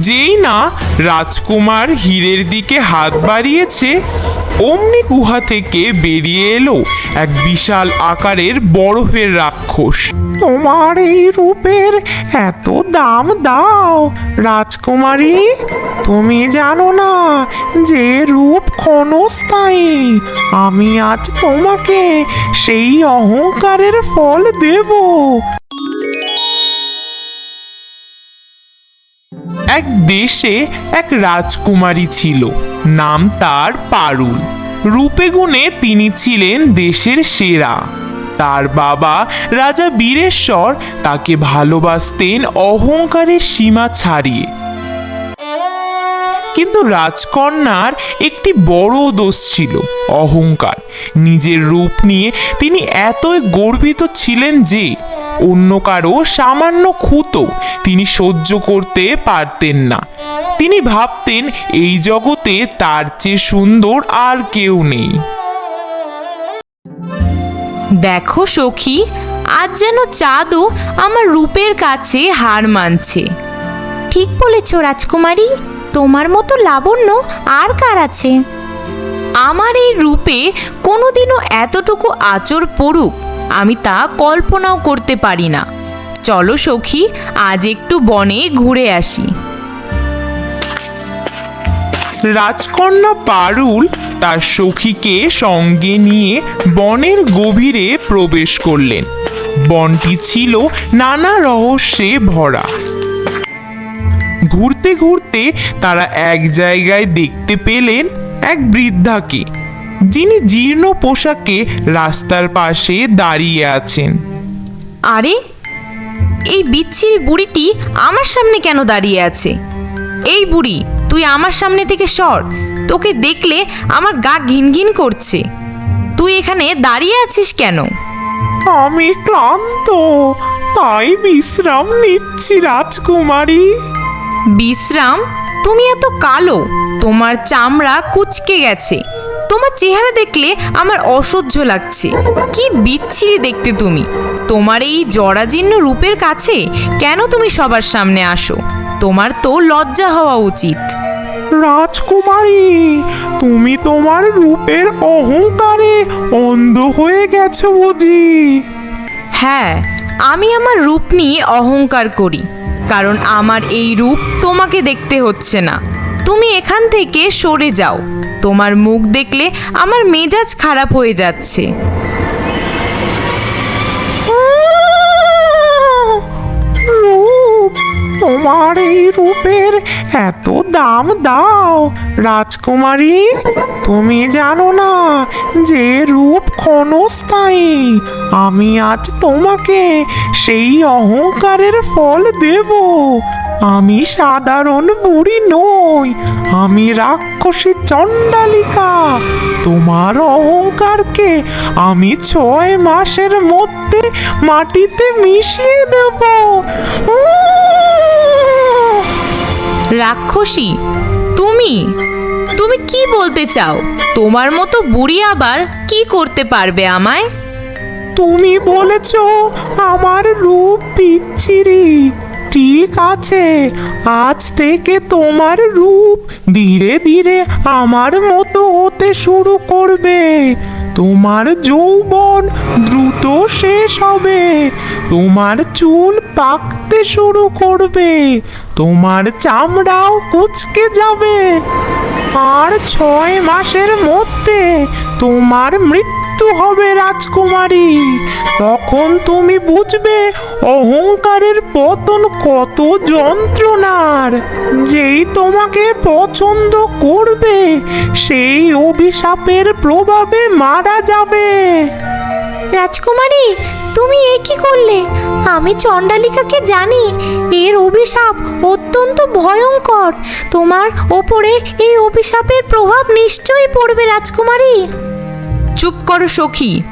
যেই না রাজকুমার হীরের দিকে হাত বাড়িয়েছে, অমনি গুহা থেকে বেরিয়ে এলো এক বিশাল আকারের বরফের রাক্ষস। তোমার এই রূপের এত দাম দাও, রাজকুমারী। তুমি জানো না যে রূপ ক্ষণস্থায়ী। আমি আজ তোমাকে সেই অহংকারের ফল দেব। এক দেশে এক রাজকুমারী ছিল। নাম তার পারুল। রূপে গুণে তিনি ছিলেন দেশের সেরা। তার বাবা রাজা বীরেশ্বর তাকে ভালোবাসতেন অহংকারের সীমা ছাড়িয়ে। কিন্তু রাজকন্যার একটি বড় দোষ ছিল, অহংকার। নিজের রূপ নিয়ে তিনি এতই গর্বিত ছিলেন যে অন্য কারও সামান্য খুঁতো তিনি সহ্য করতে পারতেন না। তিনি ভাবতেন, এই জগতে তার চেয়ে সুন্দর আর কেউ নেই। দেখো সখী, আজ যেন চাঁদও আমার রূপের কাছে হার মানছে। ঠিক বলেছ রাজকুমারী, তোমার মতো লাবণ্য আর কার আছে? আমার এই রূপে কোনোদিনও এতটুকু আচর পড়ুক আমি তা কল্পনাও করতে পারি না। চলো সখী, আজ একটু বনে ঘুরে আসি। রাজকন্যা পারুল তার সখীকে সঙ্গে নিয়ে বনের গভীরে প্রবেশ করলেন। বনটি ছিল নানা রহস্যে ভরা। ঘুরতে ঘুরতে তারা এক জায়গায় দেখতে পেলেন এক বৃদ্ধাকে। যিনি জীর্ণ পোশাকে রাস্তার পাশে দাঁড়িয়ে আছেন। আরে এই বিচ্ছিরি বুড়িটি আমার সামনে কেন দাঁড়িয়ে আছে? এই বুড়ি তুই আমার সামনে থেকে সর। তোকে দেখলে আমার গা ঘিনঘিন করছে। তুই এখানে দাঁড়িয়ে আছিস কেন? আমি ক্লান্ত তাই বিশ্রাম নিচ্ছি রাজকুমারী। বিশ্রাম? তুমি এত কালো তোমার চামড়া কুচকে গেছে। তোমার চেহারা দেখলে আমার অসহ্য লাগছে। কি বিচ্ছিরি দেখতে তুমি। তোমার এই জরাজীর্ণ রূপের কাছে কেন তুমি সবার সামনে আসো? তোমার তো লজ্জা হওয়া উচিত। রাজকুমারী তুমি তোমার রূপের অহংকারে অন্ধ হয়ে গেছো বুঝি। হ্যাঁ আমি আমার রূপ নিয়ে অহংকার করি কারণ আমার এই রূপ তোমাকে দেখতে হচ্ছে না। তুমি এখান থেকে সরে যাও। তোমার মুখ দেখলে আমার মেজাজ খারাপ হয়ে যাচ্ছে। তোমার এই রূপের এত দাম দাও, রাজকুমারী। তুমি জানো না যে রূপ ক্ষণস্থায়ী। আমি আজ তোমাকে সেই অহংকারের ফল দেব। আমি সাধারণ বুড়ি নই আমি রাক্ষসী চণ্ডালিকা। তোমার অহংকারকে আমি ছয় মাসের মধ্যে মাটিতে মিশিয়ে দেব। রাক্ষসী তুমি? তুমি কি বলতে চাও? তোমার মতো বুড়ি আবার কি করতে পারবে আমায়? তুমি বলেছ আমার রূপ বিচ্ছিরি। ঠিক আছে। আজ থেকে তোমার রূপ ধীরে ধীরে আমার মতো হতে শুরু করবে। তোমার যৌবন দ্রুত শেষ হবে। তোমার চুল পাকতে শুরু করবে। তোমার চামড়াও কুচকে যাবে। আর ছয় মাসের মধ্যে তোমার মৃত্যু হবে রাজকুমারী। তখন তুমি বুঝবে অহংকারের পতন কত যন্ত্রণার। যেই তোমাকে পছন্দ করবে, সেই অভিশাপের প্রভাবে মারা যাবে। রাজকুমারী, তুমি এ কি করলে? আমি চণ্ডালিকাকে জানি, এর অভিশাপ অত্যন্ত ভয়ঙ্কর। তোমার ওপরে এই অভিশাপের প্রভাব নিশ্চয়ই পড়বে, রাজকুমারী। চুপ করো সখী।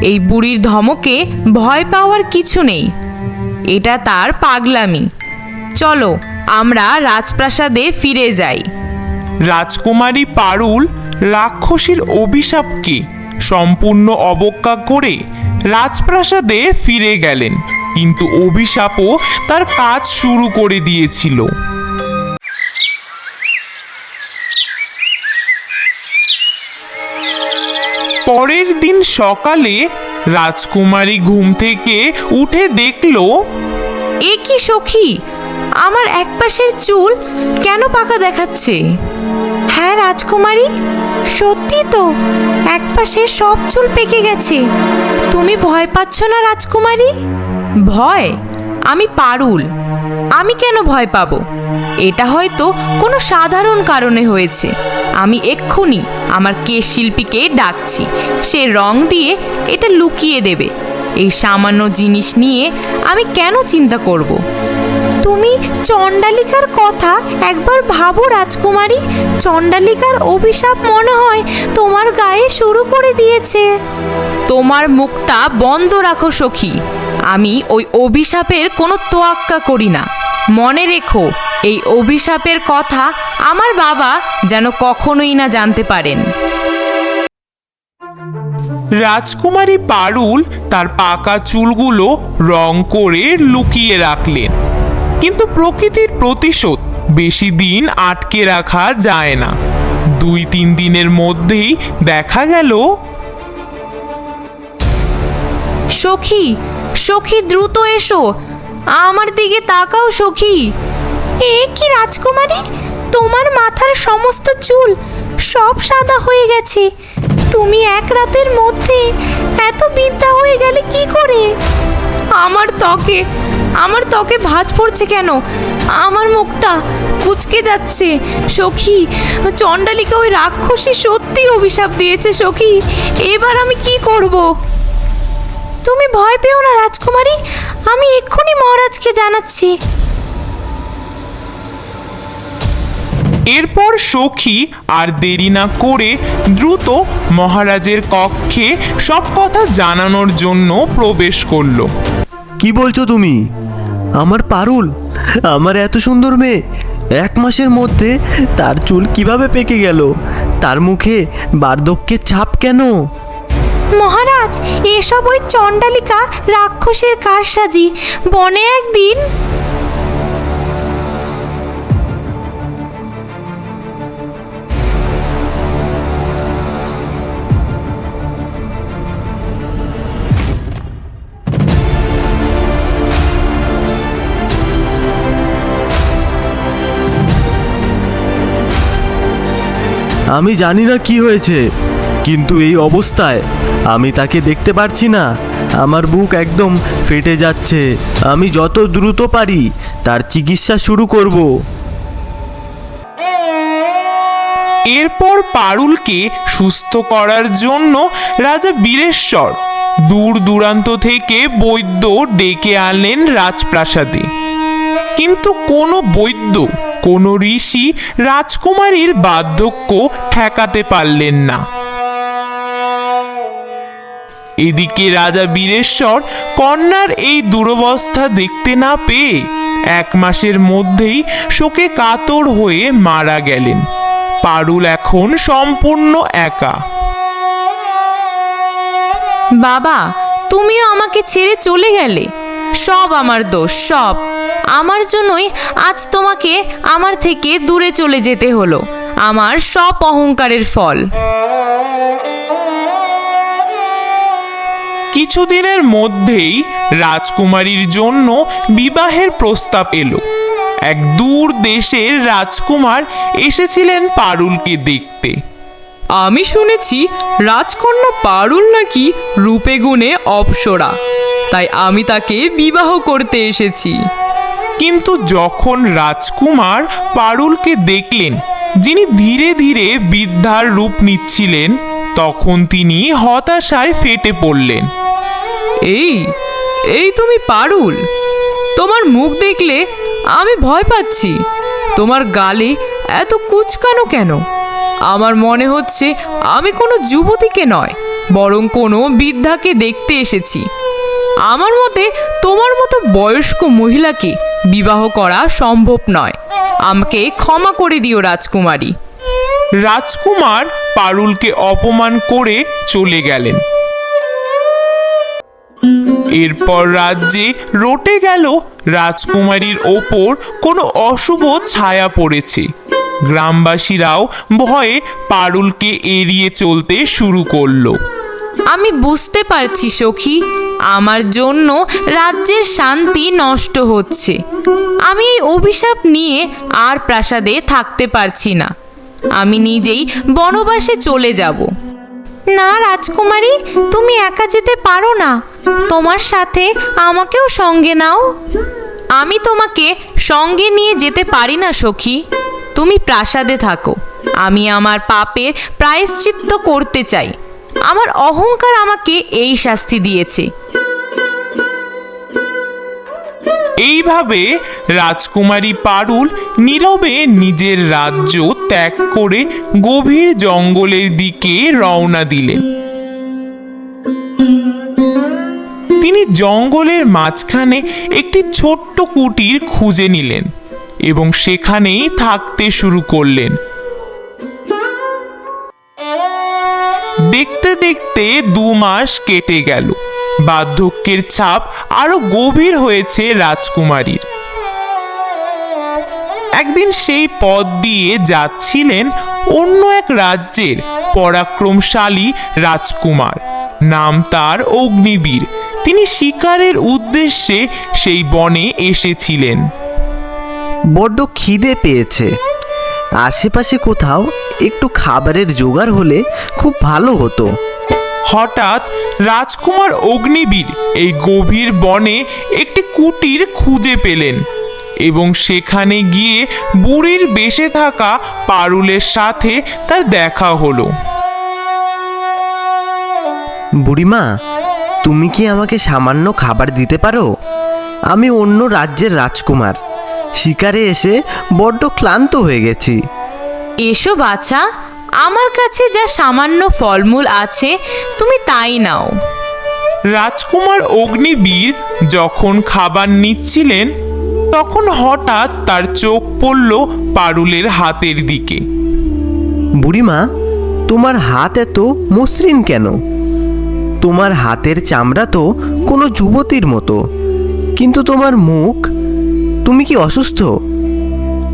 এই বুড়ির ধমকে ভয় পাওয়ার কিছু নেই। এটা তার পাগলামি। চলো, আমরা রাজপ্রাসাদে ফিরে যাই। রাজকুমারী পারুল রাক্ষসীর অভিশাপকে সম্পূর্ণ অবজ্ঞা করে রাজপ্রাসাদে ফিরে গেলেন। কিন্তু অভিশাপও তার কাজ শুরু করে দিয়েছিল। পরের দিন সকালে রাজকুমারী ঘুম থেকে উঠে দেখল, এ কি সখী? আমার এক পাশের চুল কেন পাকা দেখাচ্ছে? হ্যাঁ রাজকুমারী, সত্যি তো একপাশে সব চুল পেকে গেছে। তুমি ভয় পাচ্ছ না রাজকুমারী? ভয়? আমি পারুল। আমি কেন ভয় পাবো? এটা হয়তো কোনো সাধারণ কারণে হয়েছে। আমি এক্ষুনি আমার কেশ শিল্পীকে ডাকছি। সে রং দিয়ে এটা লুকিয়ে দেবে। এই সামান্য জিনিস নিয়ে আমি কেন চিন্তা করব। তুমি চণ্ডালিকার কথা একবার ভাবো, রাজকুমারী। চণ্ডালিকার অভিশাপ মনে হয় তোমার গায়ে শুরু করে দিয়েছে। তোমার মুখটা বন্ধ রাখো সখী। আমি ওই অভিশাপের কোনো তোয়াক্কা করি না। মনে রেখো, এই অভিশাপের কথা আমার বাবা যেন কখনোই না জানতে পারেন। রাজকুমারী পারুল তার পাকা চুলগুলো রং করে লুকিয়ে রাখলেন। কিন্তু প্রকৃতির প্রতিশোধ বেশি দিন আটকে রাখা যায় না। দুই তিন দিনের মধ্যেই দেখা গেল সখী সখী দ্রুত এসো। আমার দিকে তাকাও সখী। এ কি রাজকুমারী? তোমার মাথার সমস্ত চুল সব সাদা হয়ে গেছে। তুমি এক রাতের মধ্যে এত বিদ্যা হয়ে গেলে কি করে? আমার ত্বকে আমার ত্বকে ভাঁজ পড়ছে কেন? আমার মুখটা কুচকে যাচ্ছে। সখী, চণ্ডালিকা ওই রাক্ষসী সত্যি অভিশাপ দিয়েছে সখী। এবার আমি কি করব? তুমি ভয় পেও না, রাজকুমারী। আমি এক্ষুনি মহারাজকে জানাচ্ছি। এরপর সখী আর দেরি না করে দ্রুত মহারাজের কক্ষে সব কথা জানানোর জন্য প্রবেশ করল। কি বলছো তুমি? আমার পারুল আমার এত সুন্দর মেয়ে এক মাসের মধ্যে তার চুল কীভাবে পেকে গেল? তার মুখে বার্ধক্যের ছাপ কেন? মহারাজ এসব ওই চণ্ডালিকা রাক্ষসের কারসাজি। বনে একদিন আমি জানি না কি হয়েছে, কিন্তু এই অবস্থায় আমি তাকে দেখতে পারছি না। আমার বুক একদম ফেটে যাচ্ছে। আমি যত দ্রুত পারি তার চিকিৎসা শুরু করব। এরপর পারুলকে সুস্থ করার জন্য রাজা বীরেশ্বর দূর দূরান্ত থেকে বৈদ্য ডেকে আনলেন রাজপ্রাসাদে। কিন্তু কোনো বৈদ্য কোনো ঋষি রাজকুমারীর বার্ধক্য ঠেকাতে পারলেন না। এদিকে রাজা বীরেশ্বর কন্যার এই দুরবস্থা দেখতে না পেয়ে এক মাসের মধ্যেই শোকে কাতর হয়ে মারা গেলেন। পারুল এখন সম্পূর্ণ একা। বাবা, তুমিও আমাকে ছেড়ে চলে গেলে। সব আমার দোষ, সব। আমার জন্যই আজ তোমাকে আমার থেকে দূরে চলে যেতে হলো আমার সব অহংকারের ফল। কিছুদিনের মধ্যেই রাজকুমারীর জন্য বিবাহের প্রস্তাব এলো। এক দূর দেশের রাজকুমার এসেছিলেন পারুলকে দেখতে। আমি শুনেছি রাজকন্যা পারুল নাকি রূপে গুণে অপসরা তাই আমি তাকে বিবাহ করতে এসেছি। কিন্তু যখন রাজকুমার পারুলকে দেখলেন, যিনি ধীরে ধীরে বৃদ্ধার রূপ নিচ্ছিলেন, তখন তিনি হতাশায় ফেটে পড়লেন। এই এই তুমি পারুল! তোমার মুখ দেখলে আমি ভয় পাচ্ছি। তোমার গালে এত কুচকানো কেন? আমার মনে হচ্ছে আমি কোনো যুবতীকে নয়, বরং কোনো বৃদ্ধাকে দেখতে এসেছি। আমার মতে তোমার মতো বয়স্ক মহিলাকে বিবাহ করা সম্ভব নয়। আমাকে ক্ষমা করে দিও রাজকুমারী। রাজকুমার পারুলকে অপমান করে চলে গেলেন। এরপর রাজ্যে রটে গেল রাজকুমারীর ওপর কোনো অশুভ ছায়া পড়েছে। গ্রামবাসীরাও ভয়ে পারুলকে এড়িয়ে চলতে শুরু করল। আমি বুঝতে পারছি, সখী। আমার জন্য রাজ্যের শান্তি নষ্ট হচ্ছে। আমি এই অভিশাপ নিয়ে আর প্রাসাদে থাকতে পারছি না। আমি নিজেই বনবাসে চলে যাব। না, রাজকুমারী, তুমি একা যেতে পারো না। তোমার সাথে আমাকেও সঙ্গে নাও। আমি তোমাকে সঙ্গে নিয়ে যেতে পারি না, সখী। তুমি প্রাসাদে থাকো। আমি আমার পাপের প্রায়শ্চিত্ত করতে চাই। আমার অহংকার আমাকে এই শাস্তি দিয়েছে। এইভাবে রাজকুমারী পারুল নীরবে নিজের রাজ্য ত্যাগ করে গভীর জঙ্গলের দিকে রওনা দিলেন। তিনি জঙ্গলের মাঝখানে একটি ছোট্ট কুটির খুঁজে নিলেন এবং সেখানেই থাকতে শুরু করলেন। দেখতে দেখতে দু মাস কেটে গেল। বার্ধক্যের ছাপ আরও গভীর হয়েছে রাজকুমারীর। একদিন সেই পথ দিয়ে যাচ্ছিলেন অন্য এক রাজ্যের পরাক্রমশালী রাজকুমার। নাম তার অগ্নিবীর। তিনি শিকারের উদ্দেশ্যে সেই বনে এসেছিলেন। বড্ড খিদে পেয়েছে। আশেপাশে কোথাও একটু খাবারের জোগাড় হলে খুব ভালো হতো। হঠাৎ রাজকুমার অগ্নিবীর এই গভীর বনে একটি কুটির খুঁজে পেলেন এবং সেখানে গিয়ে বুড়ির বেশে থাকা পারুলের সাথে তার দেখা হলো। বুড়িমা তুমি কি আমাকে সামান্য খাবার দিতে পারো? আমি অন্য রাজ্যের রাজকুমার। শিকারে এসে বড্ড ক্লান্ত হয়ে গেছি। এসো বাছা আমার কাছে যা সামান্য ফলমূল আছে তুমি তাই নাও। রাজকুমার অগ্নিবীর যখন খাবার নিচ্ছিলেন তখন হঠাৎ তার চোখ পড়ল পারুলের হাতের দিকে। বুড়িমা তোমার হাত এত মসৃণ কেন? তোমার হাতের চামড়া তো কোনো যুবতীর মতো কিন্তু তোমার মুখ তুমি কি অসুস্থ?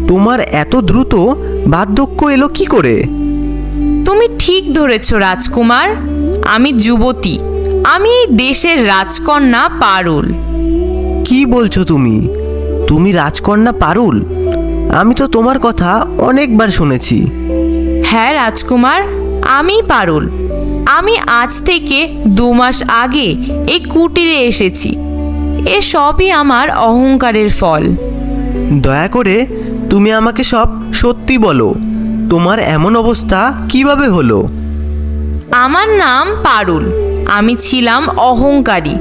তোমার এত দ্রুত বার্ধক্য এলো কি করে? তুমি ঠিক ধরেছ রাজকুমার। আমি যুবতী। আমি এই দেশের রাজকন্যা পারুল। কি বলছো তুমি? তুমি রাজকন্যা পারুল? আমি তো তোমার কথা অনেকবার শুনেছি। হ্যাঁ রাজকুমার আমি পারুল। আমি আজ থেকে দু মাস আগে এই কুটিরে এসেছি। এ সবই আমার অহংকারের ফল। দয়া করে তুমি আমাকে সব সত্যি বলো। তোমার এমন অবস্থা কীভাবে হলো? আমার নাম পারুল। আমি ছিলাম অহংকারী।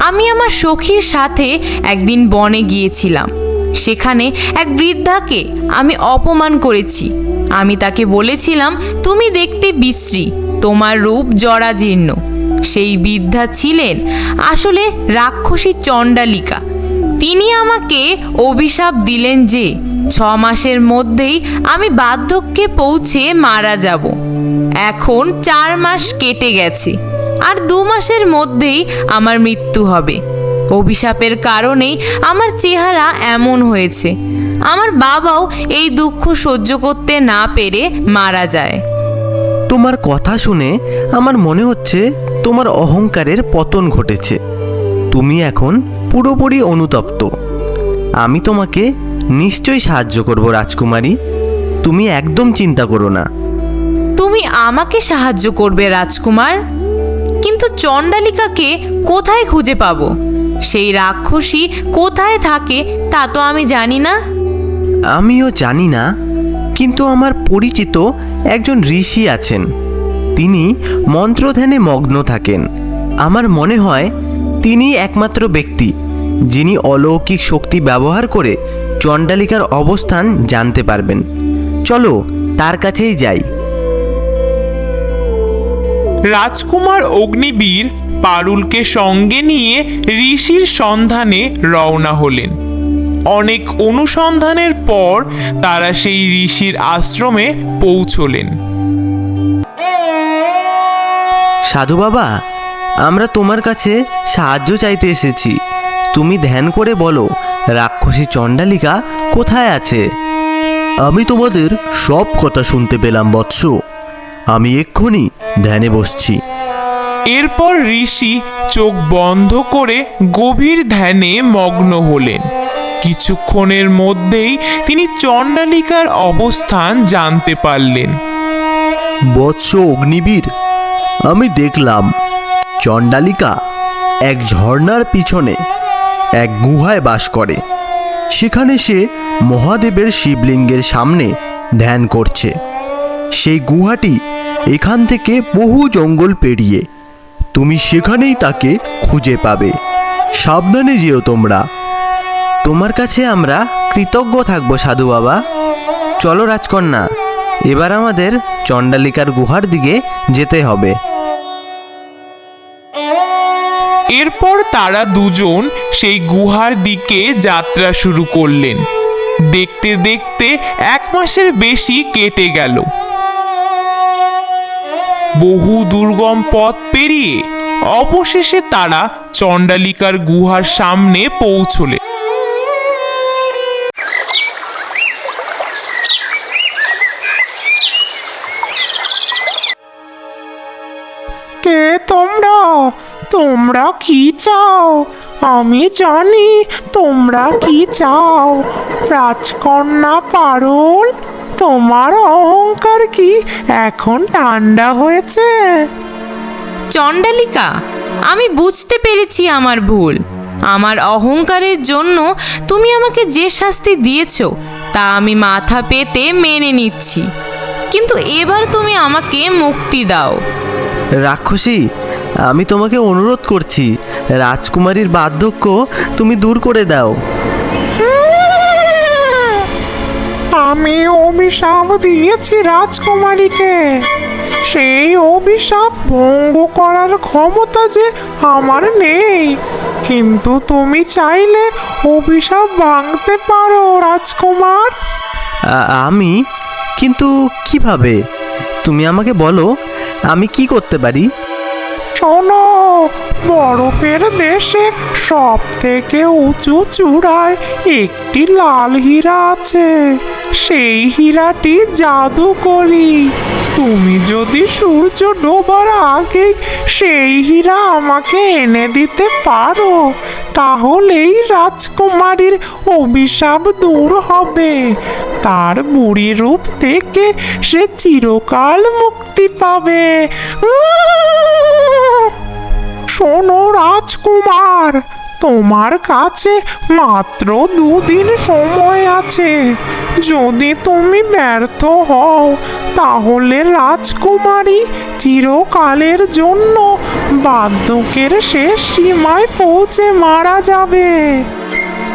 আমি আমার সখীর সাথে একদিন বনে গিয়েছিলাম। সেখানে এক বৃদ্ধাকে আমি অপমান করেছি। আমি তাকে বলেছিলাম তুমি দেখতে বিশ্রী। তোমার রূপ জরাজীর্ণ। সেই বৃদ্ধা ছিলেন আসলে রাক্ষসী চণ্ডালিকা। তিনি আমাকে অভিশাপ দিলেন যে ছ মাসের মধ্যেই আমি বার্ধক্যে পৌঁছে মারা যাব। এখন চার মাস কেটে গেছে, আর দু মাসের মধ্যেই আমার মৃত্যু হবে। অভিশাপের কারণেই আমার চেহারা এমন হয়েছে। আমার বাবাও এই দুঃখ সহ্য করতে না পেরে মারা যায়। তোমার কথা শুনে আমার মনে হচ্ছে তোমার অহংকারের পতন ঘটেছে। তুমি এখন পুরোপুরি অনুতপ্ত। আমি তোমাকে নিশ্চয়ই সাহায্য করব রাজকুমারী। তুমি একদম চিন্তা করো না। তুমি আমাকে সাহায্য করবে রাজকুমার। কিন্তু চণ্ডালিকাকে কোথায় খুঁজে পাবো? সেই রাক্ষসী কোথায় থাকে তা তো আমি জানি না। আমিও জানি না। কিন্তু আমার পরিচিত একজন ঋষি আছেন। তিনি মন্ত্রধ্যানে মগ্ন থাকেন। আমার মনে হয় তিনি একমাত্র ব্যক্তি যিনি অলৌকিক শক্তি ব্যবহার করে চণ্ডালিকার অবস্থান জানতে পারবেন। চলো তার কাছেই যাই। রাজকুমার অগ্নিবীর পারুলকে সঙ্গে নিয়ে ঋষির সন্ধানে রওনা হলেন। অনেক অনুসন্ধানের পর তারা সেই ঋষির আশ্রমে পৌঁছলেন। সাধু বাবা আমরা তোমার কাছে সাহায্য চাইতে এসেছি। তুমি ধ্যান করে বলো রাক্ষসী চণ্ডালিকা কোথায় আছে? আমি তোমাদের সব কথা শুনতে পেলাম বৎস। আমি এক্ষুনি ধ্যানে বসছি। এরপর ঋষি চোখ বন্ধ করে গভীর ধ্যানে মগ্ন হলেন। কিছুক্ষণের মধ্যেই তিনি চণ্ডালিকার অবস্থান জানতে পারলেন। বৎস অগ্নিবীর, আমি দেখলাম চণ্ডালিকা এক ঝর্ণার পিছনে এক গুহায় বাস করে। সেখানে সে মহাদেবের শিবলিঙ্গের সামনে ধ্যান করছে। সেই গুহাটি এখান থেকে বহু জঙ্গল পেরিয়ে, তুমি সেখানেই তাকে খুঁজে পাবে। সাবধানে যেও তোমরা। তোমার কাছে আমরা কৃতজ্ঞ থাকব, সাধু বাবা। চলো রাজকন্যা, এবার আমাদের চণ্ডালিকার গুহার দিকে যেতে হবে। এরপর তারা দুজন সেই গুহার দিকে যাত্রা শুরু করলেন। দেখতে দেখতে এক মাসের বেশি কেটে গেল। বহু দুর্গম পথ পেরিয়ে অবশেষে তারা চণ্ডালিকার গুহার সামনে পৌঁছলে। তোমরা কি চাও? আমি জানি তোমরা কি চাও। রাজকন্যা পারুল তোমার অহংকার কি এখন ঠান্ডা হয়েছে? চণ্ডালিকা আমি বুঝতে পেরেছি আমার ভুল। আমার অহংকারের জন্য তুমি আমাকে যে শাস্তি দিয়েছ তা আমি মাথা পেতে মেনে নিচ্ছি। কিন্তু এবার তুমি আমাকে মুক্তি দাও। রাক্ষসী আমি তোমাকে অনুরোধ করছি রাজকুমারীর বার্ধক্য তুমি দূর করে দাও। আমি অভিশাপ দিয়েছি রাজকুমারীকে। সেই অভিশাপ ভঙ্গ করার ক্ষমতা যে আমার নেই। কিন্তু তুমি চাইলে অভিশাপ ভাঙতে পারো রাজকুমার। আমি? কিন্তু কীভাবে? তুমি আমাকে বলো আমি কি করতে পারি? শোনো, বরফের দেশে সব থেকে উঁচু চূড়ায় একটি লাল হীরা আছে। সেই হীরাটি জাদু করি তুমি যদি সূর্য ডোবার আগেই সেই হীরা আমাকে এনে দিতে পারো, তাহলেই রাজকুমারীর অভিশাপ দূর হবে। তার বুড়ি রূপ থেকে সে চিরকাল মুক্তি পাবে! শোনো রাজকুমার, তোমার কাছে মাত্র দুদিন সময় আছে। যদি তুমি ব্যর্থ হও, তাহলে রাজকুমারী চিরকালের জন্য বার্ধক্যের শেষ সীমায় পৌঁছে মারা যাবে।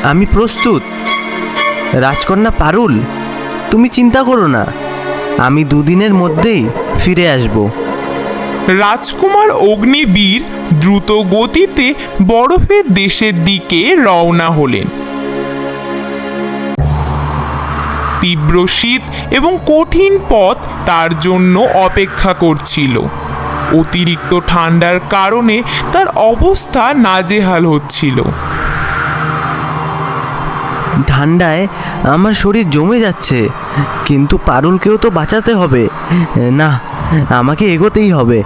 আমি প্রস্তুত। রাজকন্যা পারুল, তুমি চিন্তা করো না। আমি দুদিনের মধ্যেই ফিরে আসব। রাজকুমার অগ্নিবীর দ্রুত গতিতে বরফের দেশের দিকে রওনা হলেন। তীব্র শীত এবং কঠিন পথ তার জন্য অপেক্ষা করছিল। অতিরিক্ত ঠান্ডার কারণে তার অবস্থা নাজেহাল হচ্ছিল। ঠান্ডায় আমার শরীর জমে যাচ্ছে, কিন্তু পারুলকেও তো বাঁচাতে হবে। না আমাকে এগোতেই হবে।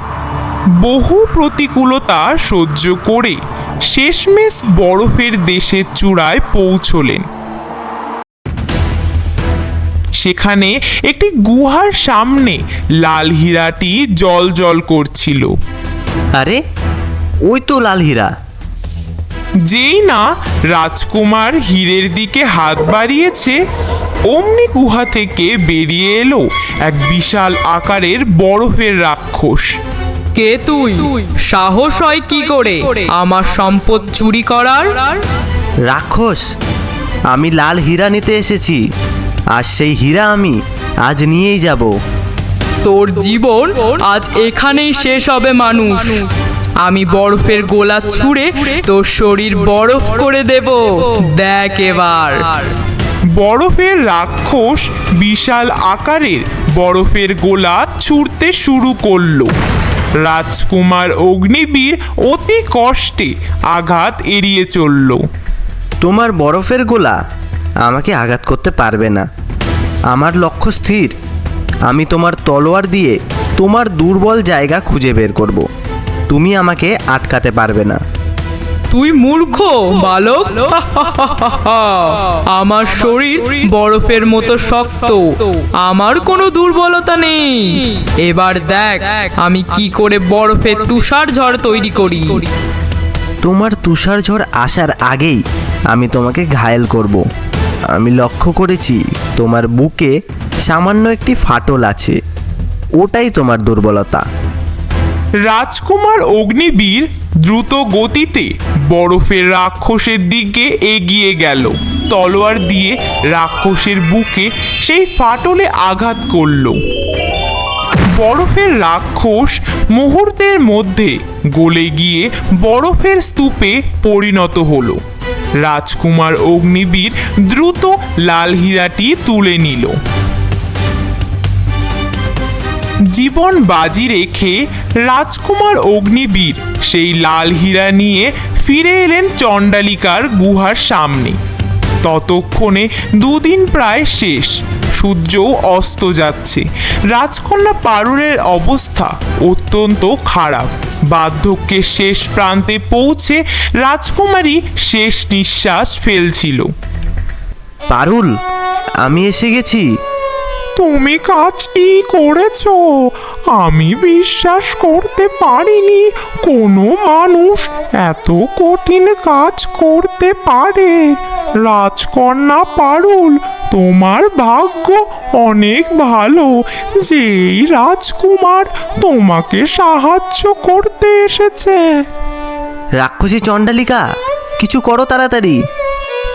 বহু প্রতিকূলতা সহ্য করে শেষমেশ বরফের দেশের চূড়ায় পৌঁছলেন। সেখানে একটি গুহার সামনে লাল হীরাটি জল জল করছিল। আরে ওই তো লাল হীরা। যেই না রাজকুমার হীরের দিকে হাত বাড়িয়েছে অমনি গুহা থেকে বেরিয়ে এলো এক বিশাল আকারের বরফের রাক্ষস। কে তুই? সাহস হয় কি করে? আমার সম্পদ চুরি করার? রাক্ষস আমি লাল হীরা নিতে এসেছি। আর সেই হীরা আমি আজ নিয়েই যাব। তোর জীবন আজ এখানেই শেষ হবে মানুষ। আমি বরফের গোলা ছুঁড়ে তোর শরীর বরফ করে দেব। দেখ এবার। বরফের রাক্ষস বিশাল আকারের বরফের গোলা ছুঁড়তে শুরু করল। রাজকুমার অগ্নিবীর অতি কষ্টে আঘাত এড়িয়ে চলল। তোমার বরফের গোলা আমাকে আঘাত করতে পারবে না। আমার লক্ষ্য স্থির। আমি তোমার তলোয়ার দিয়ে তোমার দুর্বল জায়গা খুঁজে বের করব। তুমি আমাকে আটকাতে পারবে না। তুই মূর্খ বালক। আমার শরীর বরফের মতো শক্ত। আমার কোনো দুর্বলতা নেই। এবার দেখ আমি কি করে বরফের তুষার ঝড় তৈরি করি। তোমার তুষার ঝড় আসার আগেই আমি তোমাকে ঘায়েল করব। আমি লক্ষ্য করেছি তোমার বুকে সামান্য একটি ফাটল আছে। ওটাই তোমার দুর্বলতা। রাজকুমার অগ্নিবীর দ্রুত গতিতে বরফের রাক্ষসের দিকে এগিয়ে গেল। তলোয়ার দিয়ে রাক্ষসের বুকে সেই ফাটলে আঘাত করল। বরফের রাক্ষস মুহূর্তের মধ্যে গলে গিয়ে বরফের স্তূপে পরিণত হলো। রাজকুমার অগ্নিবীর দ্রুত লাল হীরাটি তুলে নিল। জীবন বাজি রেখে রাজকুমার অগ্নিবীর সেই লাল হীরা নিয়ে ফিরে এলেন চণ্ডালিকার গুহার সামনে। ততক্ষণে দুদিন প্রায় শেষ, সূর্যও অস্ত যাচ্ছে। রাজকন্যা পারুলের অবস্থা অত্যন্ত খারাপ। বার্ধক্যের শেষ প্রান্তে পৌঁছে রাজকুমারী শেষ নিঃশ্বাস ফেলছিল। পারুল, আমি এসে গেছি। তুমি কাজটি করেছ। আমি বিশ্বাস করতে পারিনি, কোনো মানুষ এত কঠিন কাজ করতে পারে। রাজকন্যা পারুল, তোমার ভাগ্য অনেক ভালো। যে এই রাজকুমার তোমাকে সাহায্য করতে এসেছে। রাক্ষসী চণ্ডালিকা, কিছু করো তাড়াতাড়ি।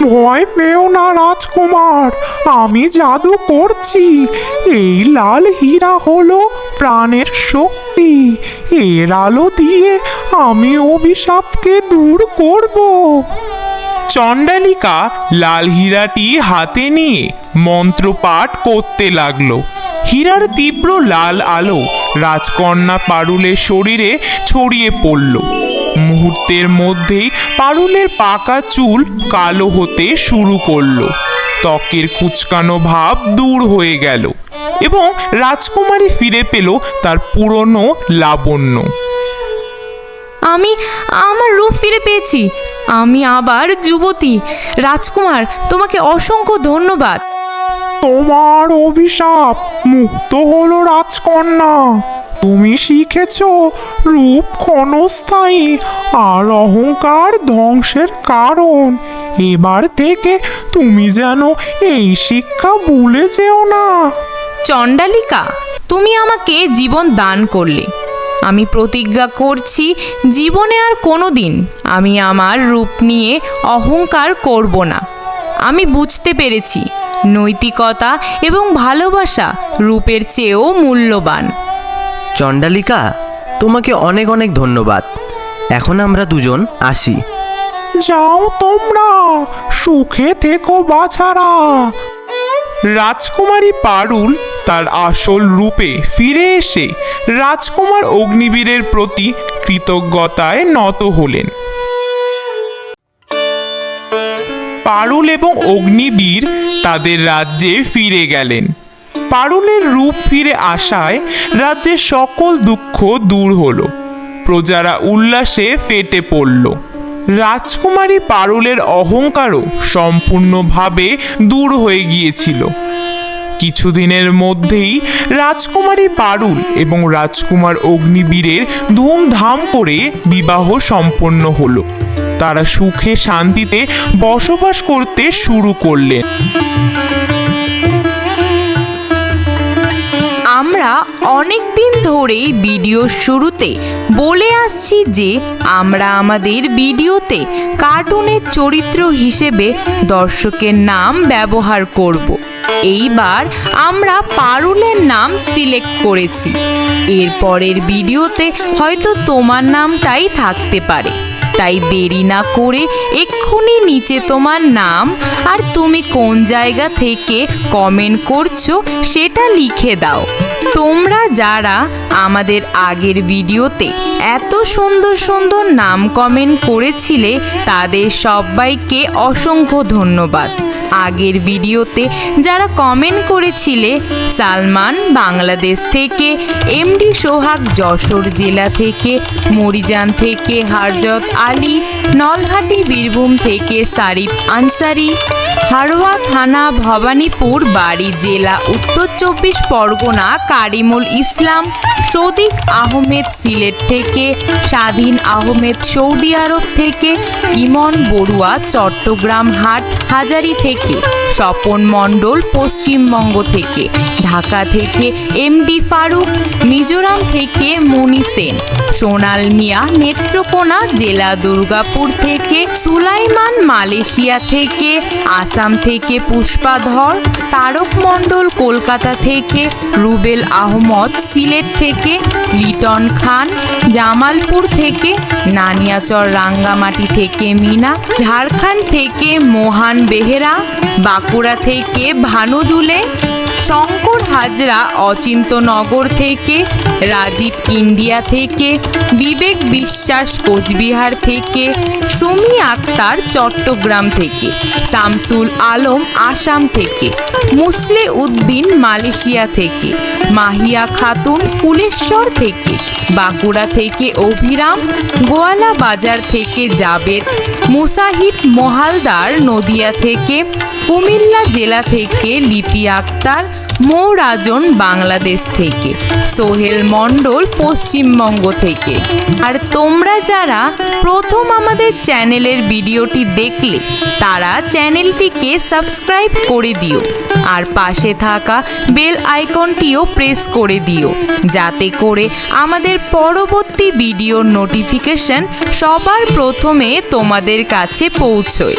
ভয় পেও না, রাজকুমার। আমি জাদু করছি। এই লাল হীরা হলো প্রাণের শক্তি। এর আলো দিয়ে আমি অভিশাপকে দূর করব। চণ্ডালিকা লাল হীরাটি হাতে নিয়ে মন্ত্র পাঠ করতে লাগল। হীরার তীব্র লাল আলো রাজকন্যা পারুলের শরীরে ছড়িয়ে পড়ল। মুহূর্তের মধ্যেই পারুলের পাকা চুল কালো হতে শুরু করল। ত্বকের কুচকানো ভাব দূর হয়ে গেল এবং রাজকুমারী ফিরে পেল তার পুরনো লাবণ্য। আমি আমার রূপ ফিরে পেয়েছি। আমি আবার যুবতী। রাজকুমার তোমাকে অসংখ্য ধন্যবাদ। তোমার অভিশাপ মুক্ত হলো রাজকন্যা। তুমি শিখেছ রূপ ক্ষণস্থায়ী আর অহংকার ধ্বংসের কারণ। এবার থেকে তুমি যেন এই শিক্ষা ভুলে যেও না। চণ্ডালিকা, তুমি আমাকে জীবন দান করলে। আমি প্রতিজ্ঞা করছি জীবনে আর কোনো দিন আমি আমার রূপ নিয়ে অহংকার করব না। আমি বুঝতে পেরেছি নৈতিকতা এবং ভালোবাসা রূপের চেয়েও মূল্যবান। চণ্ডালিকা, তোমাকে অনেক অনেক ধন্যবাদ। এখন আমরা দুজন আসি। যাও তোমরা, সুখে থেকো বাছারা। রাজকুমারী পারুল তার আসল রূপে ফিরে এসে রাজকুমার অগ্নিবীরের প্রতি কৃতজ্ঞতায় নত হলেন। পারুল এবং অগ্নিবীর তাদের রাজ্যে ফিরে গেলেন। পারুলের রূপ ফিরে আসায় রাজ্যের সকল দুঃখ দূর হলো। প্রজারা উল্লাসে ফেটে পড়ল। রাজকুমারী পারুলের অহংকারও সম্পূর্ণভাবে দূর হয়ে গিয়েছিল। কিছুদিনের মধ্যেই রাজকুমারী পারুল এবং রাজকুমার অগ্নিবীরের ধুমধাম করে বিবাহ সম্পন্ন হলো। তারা সুখে শান্তিতে বসবাস করতে শুরু করলেন। অনেক দিন ধরেই ভিডিওর শুরুতে বলে আসছি যে আমরা আমাদের ভিডিওতে কার্টুনের চরিত্র হিসেবে দর্শকের নাম ব্যবহার করব। এইবার আমরা পারুলের নাম সিলেক্ট করেছি। এরপরের ভিডিওতে হয়তো তোমার নামটাই থাকতে পারে। তাই দেরি না করে এক্ষুনি নিচে তোমার নাম আর তুমি কোন জায়গা থেকে কমেন্ট করছ সেটা লিখে দাও। তোমরা যারা আমাদের আগের ভিডিওতে এত সুন্দর সুন্দর নাম কমেন্ট করেছিলে, তাদের সবাইকে অসংখ্য ধন্যবাদ। আগের ভিডিওতে যারা কমেন্ট করেছিলে, সালমান বাংলাদেশ থেকে এমডি সোহাগ যশোর জেলা থেকে, মরিজান থেকে, হারজত আলী, নলহাটি, বীরভূম থেকে সারিফ আনসারি হাড়োয়া থানা, ভবানীপুর, বাড়ি জেলা, উত্তর চব্বিশ পরগনা, কারিমুল ইসলাম সৌদিক আহমেদ সিলেট থেকে, স্বাধীন আহমেদ সৌদি আরব থেকে, ইমন বড়ুয়া, চট্টগ্রাম হাট, হাজারি থেকে স্বপন মণ্ডল পশ্চিমবঙ্গ থেকে, ঢাকা থেকে এমডি ফারুক, মিজোরাম থেকে মণি সেন, সোনাল মিয়া নেত্রকোনা জেলা দুর্গাপুর থেকে সুলাইমান, মালয়েশিয়া থেকে আসাম থেকে পুষ্পাধর তারক মণ্ডল কলকাতা থেকে রুবেল আহমদ, সিলেট থেকে লিটন খান, জামালপুর থেকে নানিয়াচর রাঙ্গামাটি থেকে মিনা, ঝাড়খণ্ড থেকে মোহান বেহেরা বাঁকুড়া থেকে ভানুদুলে শঙ্কর হাজরা অচিন্তনগর থেকে, রাজীব ইন্ডিয়া থেকে, বিবেক বিশ্বাস কোচবিহার থেকে, সুমি আক্তার চট্টগ্রাম থেকে, শামসুল আলম আসাম থেকে, মুসলে উদ্দিন মালয়েশিয়া থেকে, মাহিয়া খাতুন কুলেশ্বর থেকে, বাঁকুড়া থেকে অভিরাম, গোয়ালা বাজার থেকে জাবেদ, মুসাহিদ মহালদার নদিয়া থেকে, কুমিল্লা জেলা থেকে লিপি আক্তার মৌরাজন বাংলাদেশ থেকে, সোহেল মণ্ডল পশ্চিমবঙ্গ থেকে। আর তোমরা যারা প্রথম আমাদের চ্যানেলের ভিডিওটি দেখলে, তারা চ্যানেলটিকে সাবস্ক্রাইব করে দিও আর পাশে থাকা বেল আইকনটিও প্রেস করে দিও, যাতে করে আমাদের পরবর্তী ভিডিওর নোটিফিকেশন সবার প্রথমে তোমাদের কাছে পৌঁছয়।